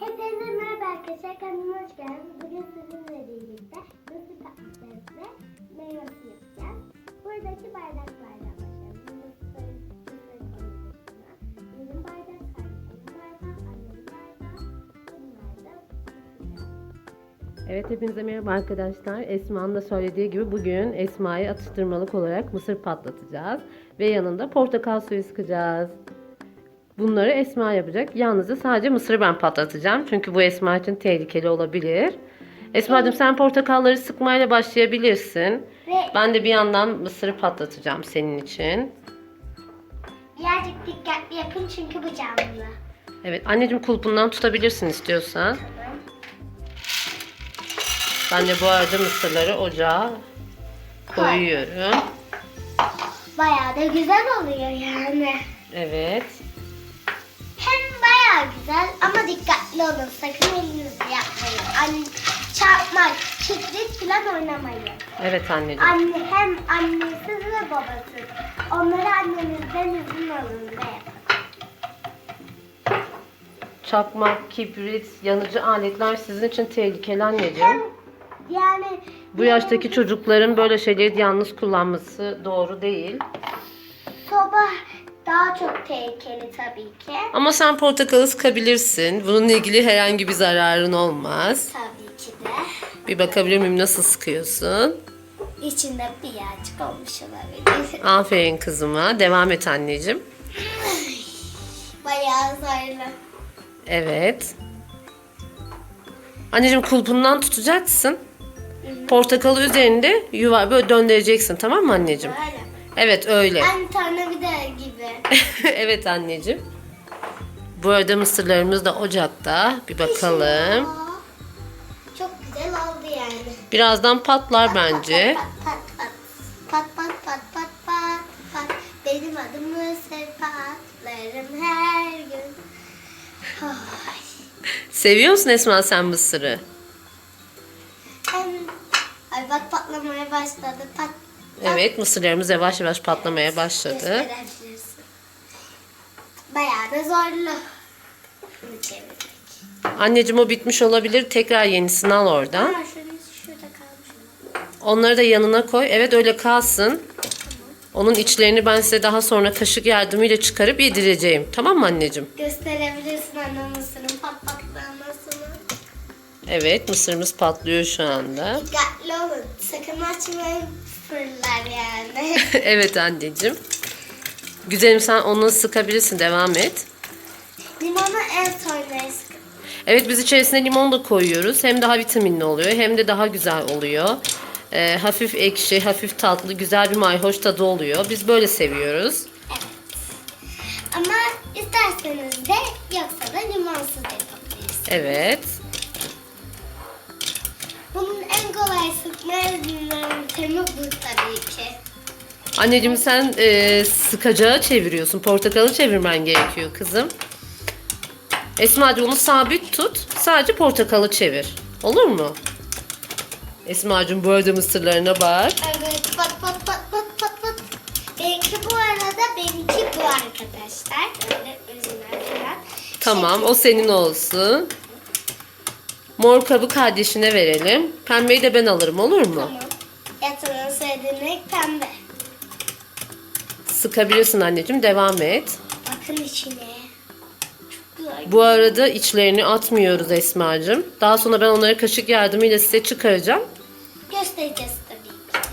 Hepinize merhaba arkadaşlar. Kanalıma hoş geldiniz. Bugün sizinle birlikte tatlısı ve meyvesi yapacağız. Buradaki bardaklardan başlayalım. Benim bardak. Evet hepinize merhaba arkadaşlar. Esma'nın da söylediği gibi bugün Esma'yı atıştırmalık olarak mısır patlatacağız. Ve yanında portakal suyu sıkacağız. Bunları Esma yapacak. Yalnızca sadece mısırı ben patlatacağım. Çünkü bu Esma için tehlikeli olabilir. Esma'cığım sen portakalları sıkmayla başlayabilirsin. Ve Ben de bir yandan mısırı patlatacağım senin için. birazcık dikkatli yapın çünkü bu canlı. Evet anneciğim kulpundan tutabilirsin istiyorsan. Ben de bu arada mısırları ocağa koyuyorum. Bayağı da güzel oluyor yani. Evet. Güzel ama dikkatli olun. Sakın elinizi yapmayın. Anne, çarpmak, kibrit falan oynamayın. Evet anneciğim. Anne hem annesiz ve babasız. Onları annenizden izin alın ve. Çakmak, kibrit, yanıcı aletler sizin için tehlikeli Hem anneciğim. yani Bu yaştaki çocukların böyle şeyleri yalnız kullanması doğru değil. soba daha çok tehlikeli tabii ki. Ama sen portakalı sıkabilirsin. Bununla ilgili herhangi bir zararın olmaz. Tabii ki de. Bir bakabilir miyim nasıl sıkıyorsun? İçinde birazcık olmuş olabilir. Aferin kızıma. Devam et anneciğim. Bayağı zorlu. Evet. Anneciğim kulpundan tutacaksın. Portakalı üzerinde yuvar böyle döndüreceksin tamam mı anneciğim? Böyle. Evet öyle. Anne tornavida gibi. evet anneciğim. Bu arada mısırlarımız da ocakta. Bir bakalım. Çok güzel oldu yani. Birazdan patlar bence. Pat pat pat pat pat pat pat pat benim adım Mısır patlarım her gün. Ay. Seviyor musun Esma sen mısırı? Ay bak patlamaya başladı. Pat. Evet mısırlarımız yavaş yavaş patlamaya başladı. Gösterebilirsin. Bayağı da zorlu. Bunu çevirmek. Anneciğim o bitmiş olabilir. Tekrar yenisini al oradan. Şurada kalmış. Onları da yanına koy. Evet öyle kalsın. Onun içlerini ben size daha sonra kaşık yardımıyla çıkarıp yedireceğim. Tamam mı anneciğim? Gösterebilirsin anne mısırın patlaklamasını. Evet mısırımız patlıyor şu anda. Dikkatli olun. Sakın açmayın fırlar yani. evet anneciğim. Güzelim sen onu sıkabilirsin. Devam et. Limonu en sonra sıkın. Evet biz içerisine limon da koyuyoruz. Hem daha vitaminli oluyor hem de daha güzel oluyor. Ee, hafif ekşi, hafif tatlı, güzel bir mayhoş tadı oluyor. Biz böyle seviyoruz. Evet. Ama isterseniz de yoksa da limonsuz da yapabilirsiniz. Evet. Bunun en kolay sıkma yöntemi bu tabii ki. Anneciğim sen e, sıkacağı çeviriyorsun. Portakalı çevirmen gerekiyor kızım. Esma'cığım onu sabit tut. Sadece portakalı çevir. Olur mu? Esma'cığım bu arada mısırlarına bak. Evet pat pat pat pat pat pat. Benimki bu arada benimki bu arkadaşlar. Böyle üzümler falan. Tamam o senin olsun. Mor kabı kardeşine verelim. Pembeyi de ben alırım olur mu? Tamam. Yatağın söylediğin renk pembe. Sıkabilirsin anneciğim devam et. Bakın içine. Çok güzel. Bu arada içlerini atmıyoruz Esma'cığım. Daha sonra ben onları kaşık yardımıyla size çıkaracağım. Göstereceğiz tabii ki.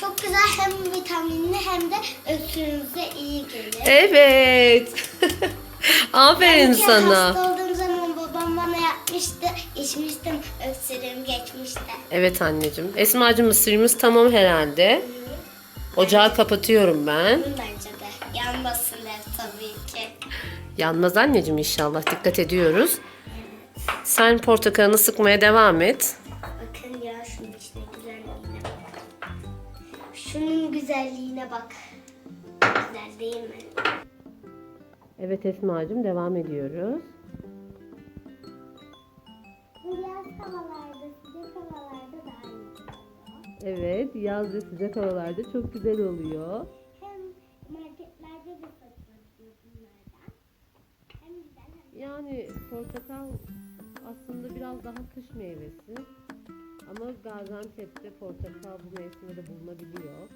Çok güzel hem vitaminli hem de öksürüğünüze iyi gelir. Evet. Aferin Ben sana. hasta olduğum zaman babam bana yapmıştı. içmiştim. Öksürüğüm geçmişti. Evet anneciğim. Esma'cığım mısırımız tamam herhalde. Ocağı kapatıyorum ben. Bence de yanmasın hep tabii ki. Yanmaz anneciğim inşallah. Dikkat ediyoruz. Sen portakalını sıkmaya devam et. Bakın ya şunun içine güzelliğine bak. Şunun güzelliğine bak. Güzel değil mi? Evet Esma'cığım devam ediyoruz. Bu yaz havalarda, sıcak havalarda. Evet yaz ve sıcak havalarda çok güzel oluyor. Hem marketlerde de satılıyor bunlardan. Hem güzel hem Yani portakal aslında biraz daha kış meyvesi. Ama Gaziantep'te portakal bu mevsimde de bulunabiliyor.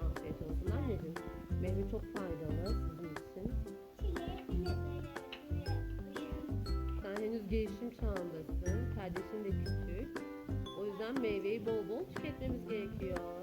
Afiyet olsun anneciğim. Meyve çok faydalı çağındasın. Kardeşin de küçük. O yüzden meyveyi bol bol tüketmemiz gerekiyor.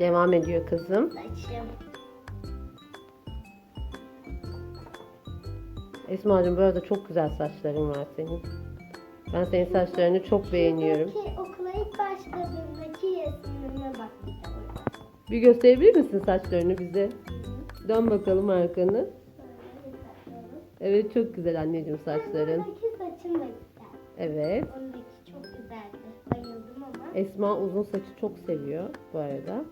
Devam ediyor kızım. Saçım. Esma'cığım bu arada çok güzel saçların var senin. Ben senin saçlarını çok beğeniyorum. Şuradaki okula ilk başladığımdaki resimlerine bakacağım. Bir gösterebilir misin saçlarını bize? Dön bakalım arkanı. Evet çok güzel anneciğim saçların. Buradaki saçım da güzel. Evet. Ondaki çok güzeldi. Bayıldım ama. Esma uzun saçı çok seviyor bu arada.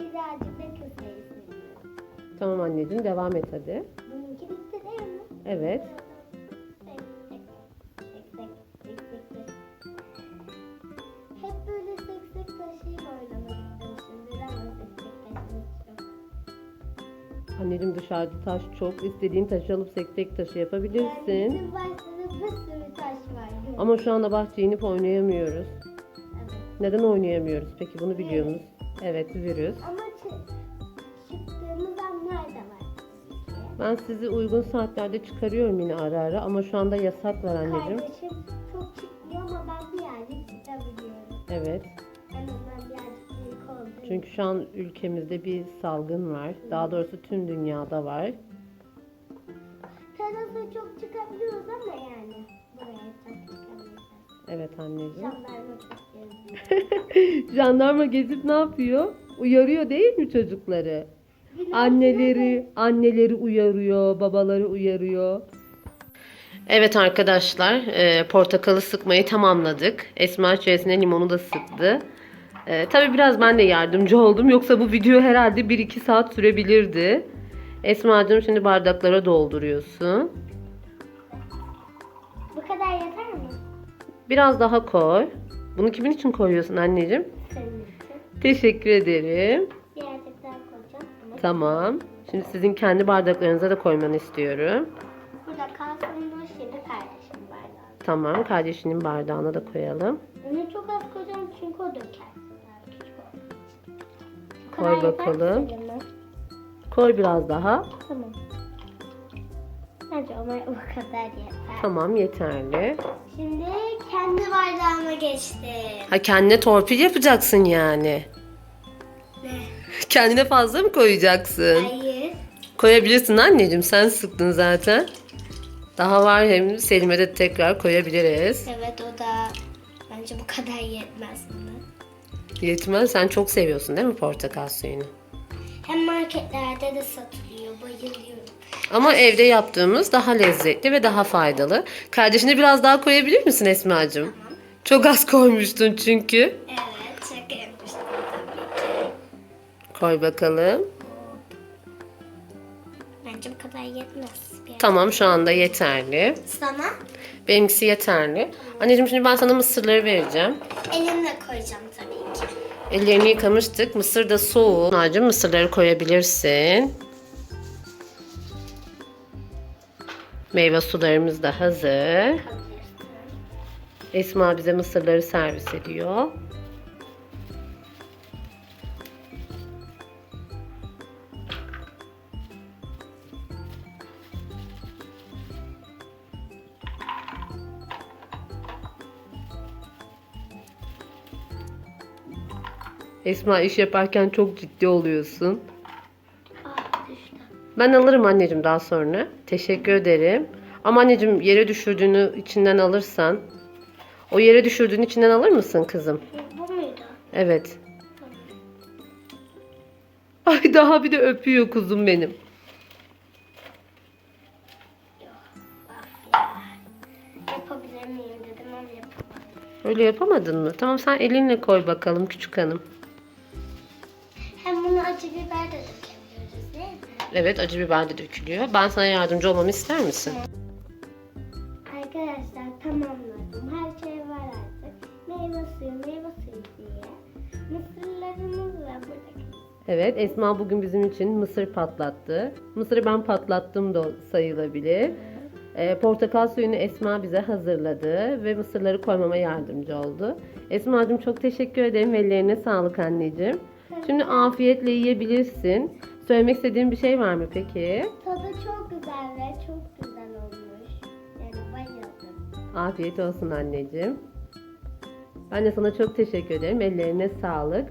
Birazcık da seviyorum. Tamam anneciğim devam et hadi. Bununki bitti değil mi? Evet. Tek tek. Tek tek. Tek tek tek. Hep böyle tek tek taşıyla oynamak istemişimdir ama tek tek taşımak yok. Anneciğim dışarıda taş çok. İstediğin taşı alıp tek taşı Yani yapabilirsin. bizim bahçede bir sürü taş var. Ama şu anda bahçeye inip oynayamıyoruz. Evet. Neden oynayamıyoruz peki bunu biliyor musun? Evet virüs. Ama çı- çıktığımız anlar da var. Ben sizi uygun saatlerde çıkarıyorum yine ara ara ama şu anda yasak var anneciğim. Kardeşim çok çıkmıyor ama ben birazcık çıkabiliyorum. Evet. En azından birazcık büyük oldu. Çünkü şu an ülkemizde bir salgın var. Daha doğrusu tüm dünyada var. Terasa çok çıkabiliyoruz ama yani. Buraya çok çıkamıyoruz. Evet anneciğim. Jandarma gezip ne yapıyor? Uyarıyor değil mi çocukları? Anneleri, anneleri uyarıyor, babaları uyarıyor. Evet arkadaşlar, e, portakalı sıkmayı tamamladık. Esma içerisine limonu da sıktı. E, tabii biraz ben de yardımcı oldum. Yoksa bu video herhalde 1-2 saat sürebilirdi. Esma'cığım şimdi bardaklara dolduruyorsun. Biraz daha koy. Bunu kimin için koyuyorsun anneciğim? Senin için. Teşekkür ederim. Birazcık daha koyacağım. Ama Tamam. Şimdi sizin kendi bardaklarınıza da koymanı istiyorum. Burada kalsın bu şimdi kardeşim bardağı. Tamam. Kardeşinin bardağına da koyalım. Bunu çok az koyacağım çünkü o döker. Koy bakalım. Koy biraz daha. Tamam. Bence ama bu kadar yeter. Tamam yeterli. Şimdi kendi bardağıma geçtim. Ha kendine torpil yapacaksın yani. Ne? Kendine fazla mı koyacaksın? Hayır. Koyabilirsin anneciğim. Sen sıktın zaten. Daha var hem Selim'e de tekrar koyabiliriz. Evet o da bence bu kadar yetmez buna. Yetmez. Sen çok seviyorsun değil mi portakal suyunu? Hem marketlerde de satılıyor. Bayılıyorum. Ama evde yaptığımız daha lezzetli ve daha faydalı. Kardeşine biraz daha koyabilir misin Esma'cığım? Çok az koymuştun çünkü. Evet şaka yapmıştım tabii ki. Koy bakalım. Bence bu kadar yetmez. Tamam şu anda yeterli. Sana Benimkisi yeterli. Anneciğim şimdi ben sana mısırları vereceğim. elimle koyacağım tabii ki. Ellerini yıkamıştık. Mısır da soğuk. Esma'cığım mısırları koyabilirsin. Meyve sularımız da hazır. Esma bize mısırları servis ediyor. Esma iş yaparken çok ciddi oluyorsun. Ben alırım anneciğim daha sonra. Teşekkür ederim. Ama anneciğim yere düşürdüğünü içinden alırsan. O yere düşürdüğün içinden alır mısın kızım? Bu muydu? Evet. Ay daha bir de öpüyor kuzum benim. Öyle yapamadın mı? Tamam sen elinle koy bakalım küçük hanım. Evet acı biber de dökülüyor. Ben sana yardımcı olmamı ister misin? Arkadaşlar tamamladım. Her şey var artık. Meyve suyu, meyve suyu diye. Mısırlarımız ve buradaki. Evet Esma bugün bizim için mısır patlattı. Mısırı ben patlattım da sayılabilir. Ee, portakal suyunu Esma bize hazırladı ve mısırları koymama yardımcı oldu. Esma'cığım çok teşekkür ederim. Ellerine sağlık anneciğim. Şimdi afiyetle yiyebilirsin. Söylemek istediğin bir şey var mı peki? Tadı çok güzel ve çok güzel olmuş. Yani bayıldım. Afiyet olsun anneciğim. Ben de sana çok teşekkür ederim. Ellerine sağlık.